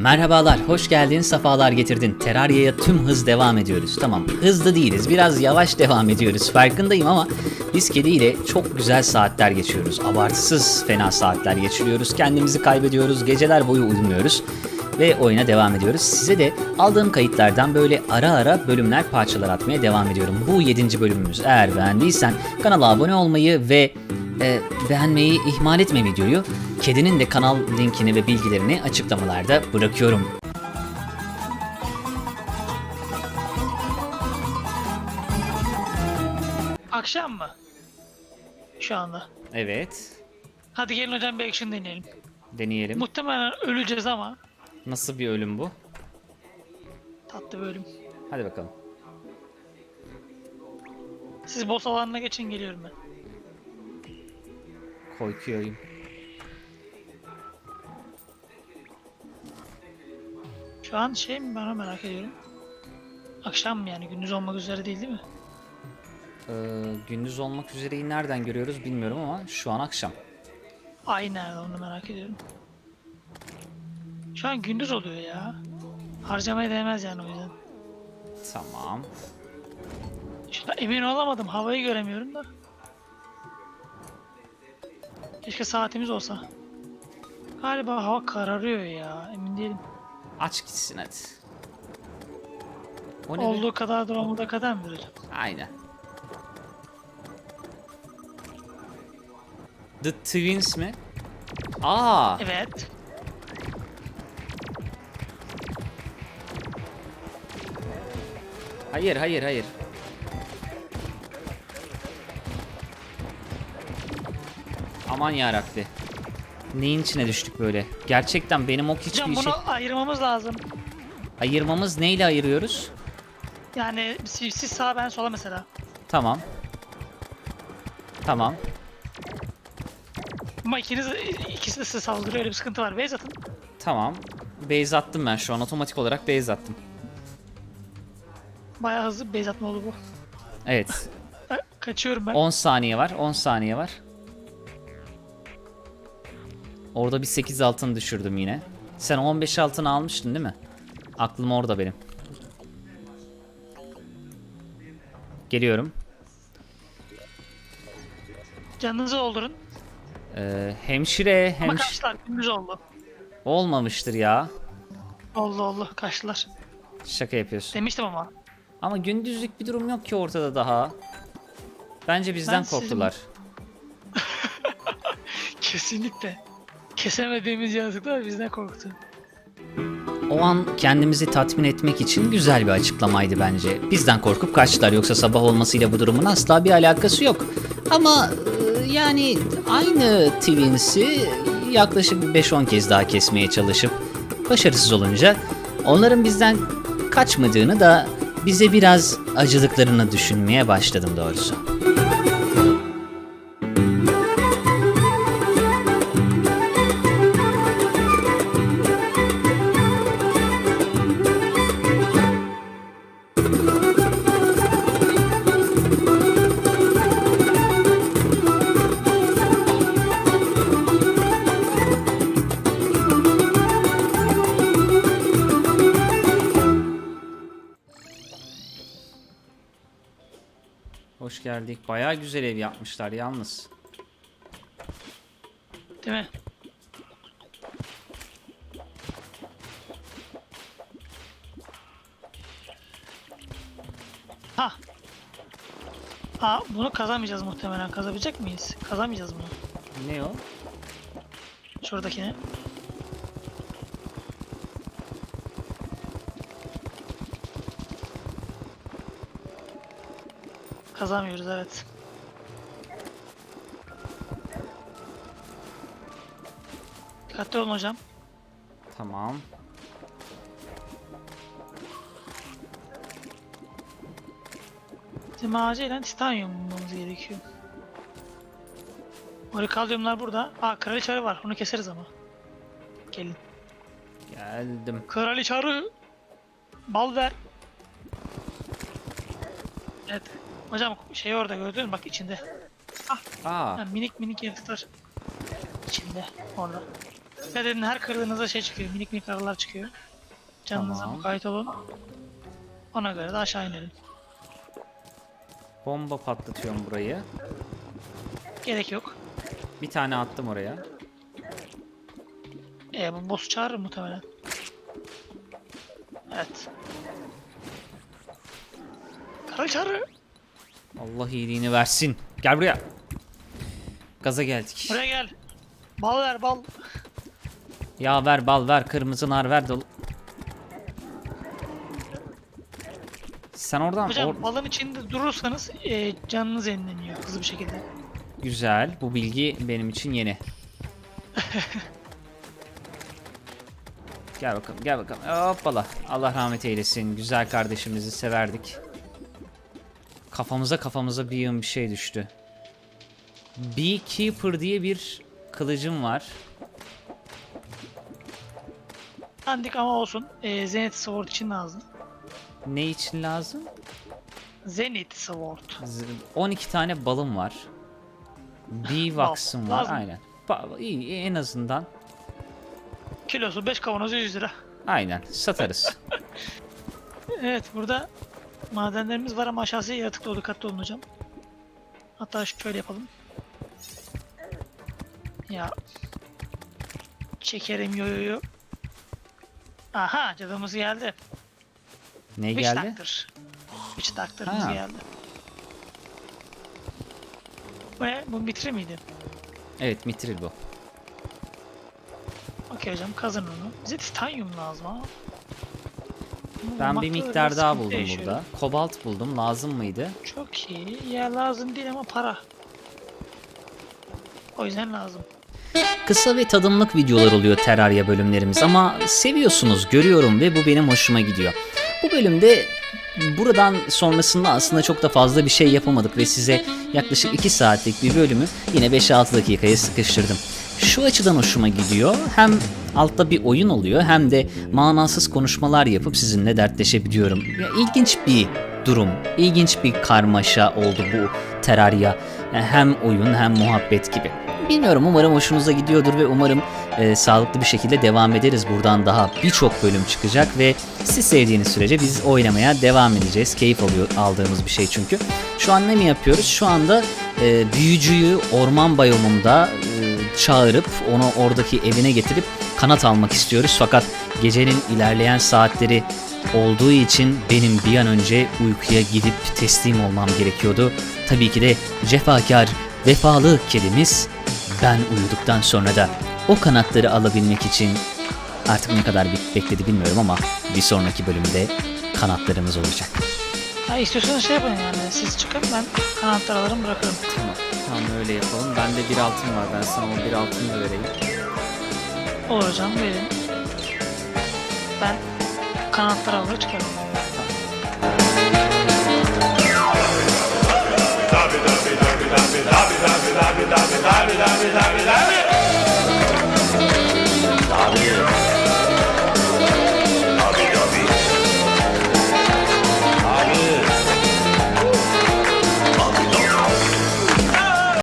Merhabalar, hoş geldin, sefalar getirdin. Terraria'ya tüm hız devam ediyoruz. Tamam, hızlı değiliz, biraz yavaş devam ediyoruz. Farkındayım ama biz kediyle çok güzel saatler geçiyoruz. Abartısız fena saatler geçiriyoruz. Kendimizi kaybediyoruz, geceler boyu uyumuyoruz. Ve oyuna devam ediyoruz. Size de aldığım kayıtlardan böyle ara ara bölümler parçalar atmaya devam ediyorum. Bu 7. bölümümüz. Eğer beğendiysen kanala abone olmayı ve e, beğenmeyi ihmal etme videoyu. Kedinin de kanal linkini ve bilgilerini açıklamalarda bırakıyorum. Akşam mı? Şu anda. Evet. Hadi gelin hocam bir action deneyelim. Deneyelim. Muhtemelen öleceğiz ama Nasıl bir ölüm bu? tatlı bölüm. Hadi bakalım. Siz boss alanına geçin geliyorum ben. Korkuyorum. Şu an şey mi onu merak ediyorum. Akşam mı yani gündüz olmak üzere değil değil mi? Ee, gündüz olmak üzereyi nereden görüyoruz bilmiyorum ama şu an akşam. Ay nerede onu merak ediyorum. Şu an gündüz oluyor ya. Harcamaya değmez yani o yüzden. Tamam. Şuna emin olamadım havayı göremiyorum da. Keşke saatimiz olsa. Galiba hava kararıyor ya emin değilim. Aç gitsin hadi. O ne be? Olduğu kadardır olmadığı kadar mıdır hocam? Aynen. The Twins mi? Aa, Evet. hayır hayır hayır. Aman yarabbi. Neyin içine düştük böyle? Gerçekten benim ok Hocam hiçbir bunu şey... ayırmamız lazım. Ayırmamız neyle ayırıyoruz? Yani siz, siz sağa ben sola mesela. Tamam. Tamam. Ama ikiniz ikisi de size saldırıyor öyle bir sıkıntı var. Base atın. Tamam. Base attım ben şu an otomatik olarak base attım. Bayağı hızlı base atma oldu bu. Evet. Kaçıyorum ben. 10 saniye var. 10 saniye var. Orada bir 8 altın düşürdüm yine. Sen 15 altın almıştın değil mi? Aklım orada benim. Geliyorum. Canınızı doldurun. Ee, hemşire Ama kaçtılar. Gündüz oldu. olmamıştır ya. Oldu oldu. Kaçtılar. Şaka yapıyorsun. Demiştim ama. Ama gündüzlük bir durum yok ki ortada daha. Bence bizden Ben sizin- korktular. Kesinlikle. Kesemediğimiz yaratıklar bizden korktu. O an kendimizi tatmin etmek için güzel bir açıklamaydı bence. Bizden korkup kaçtılar yoksa sabah olmasıyla bu durumun asla bir alakası yok. Ama e, yani aynı Twins'i yaklaşık 5-10 kez daha kesmeye çalışıp başarısız olunca onların bizden kaçmadığını da bize biraz acıdıklarını düşünmeye başladım doğrusu. Hoş geldik. Bayağı güzel ev yapmışlar yalnız. Değil mi? Ha. Aa, bunu kazamayacağız muhtemelen. Kazabilecek miyiz? Kazamayacağız bunu. Ne o? Şuradakini. Kazamıyoruz evet. Dikkatli olun hocam. Tamam. Bizim acilen titanyum bulmamız gerekiyor. Orikalyumlar burada. Aa kraliçe arı var. Onu keseriz ama. Gelin. Geldim. Kraliçe arı. Bal ver. Evet. Hocam şey orada gördün mü? Bak içinde. Aa, Ha, minik minik yaratıklar. İçinde. Orada. Dikkat edin her kırdığınızda şey çıkıyor. Minik minik aralar çıkıyor. Canınıza Tamam. mukayyet olun. Ona göre de aşağı inelim. Bomba patlatıyorum burayı. Gerek yok. Bir tane attım oraya. E bu boss çağırır muhtemelen. Evet. Kara çağırır. Allah iyiliğini versin. Gel buraya. Gaza geldik. Buraya gel. Bal ver bal. Ya ver bal ver kırmızı nar ver dolu. Sen oradan Hocam or- balın içinde durursanız e, canınız yenileniyor hızlı bir şekilde. güzel. Bu bilgi benim için yeni. gel bakalım gel bakalım. Hoppala. Allah rahmet eylesin. Güzel kardeşimizi severdik. Kafamıza kafamıza bir yığın bir şey düştü. Beekeeper diye bir kılıcım var. Dandik ama olsun. E, Zenith Sword için lazım. Ne için lazım? Zenith Sword. Z- 12 tane balım var. Beewax'ım var lazım. aynen. Ba- iyi en azından. Kilosu 5 kavanoz 100 lira. Aynen satarız. Evet burada madenlerimiz var ama aşağısı yaratık dolu dikkatli olun hocam. Hatta şöyle yapalım. Ya. Çekerim yo yo yo. Aha cadımız geldi. ne Witch geldi? Doctor. Witch Doctor'ımız Ha. geldi. Bu ne? Bu mitre miydi? Evet mitril bu. Okey hocam kazın onu. Bize titanyum lazım ama. Ben bir miktar daha sıkıntı buldum yaşıyorum. burada. Kobalt buldum. Lazım mıydı? Çok iyi. Ya lazım değil ama para. O yüzden lazım. Kısa ve tadımlık videolar oluyor Terraria bölümlerimiz ama seviyorsunuz görüyorum ve bu benim hoşuma gidiyor. Bu bölümde buradan sonrasında aslında çok da fazla bir şey yapamadık ve size yaklaşık 2 saatlik bir bölümü yine 5-6 dakikaya sıkıştırdım. Şu açıdan hoşuma gidiyor. Hem altta bir oyun oluyor hem de manasız konuşmalar yapıp sizinle dertleşebiliyorum. Ya, ilginç bir durum, ilginç bir karmaşa oldu bu Terraria. Hem oyun hem muhabbet gibi. Bilmiyorum umarım hoşunuza gidiyordur ve umarım e, sağlıklı bir şekilde devam ederiz. Buradan daha birçok bölüm çıkacak ve siz sevdiğiniz sürece biz oynamaya devam edeceğiz. Keyif alıyor aldığımız bir şey çünkü. Şu an ne mi yapıyoruz? Şu anda e, büyücüyü orman bayomunda e, çağırıp onu oradaki evine getirip kanat almak istiyoruz. Fakat gecenin ilerleyen saatleri olduğu için benim bir an önce uykuya gidip teslim olmam gerekiyordu. Tabii ki de cefakar, vefalı kedimiz ben uyuduktan sonra da o kanatları alabilmek için artık ne kadar bekledi bilmiyorum ama bir sonraki bölümde kanatlarımız olacak. Ha istiyorsanız şey yapın yani siz çıkın ben alırım bırakırım. Tamam, tamam öyle yapalım. Bende bir altın var. Ben sana o bir altını vereyim. Olur hocam verin. Ben kanatlar alır çıkarım.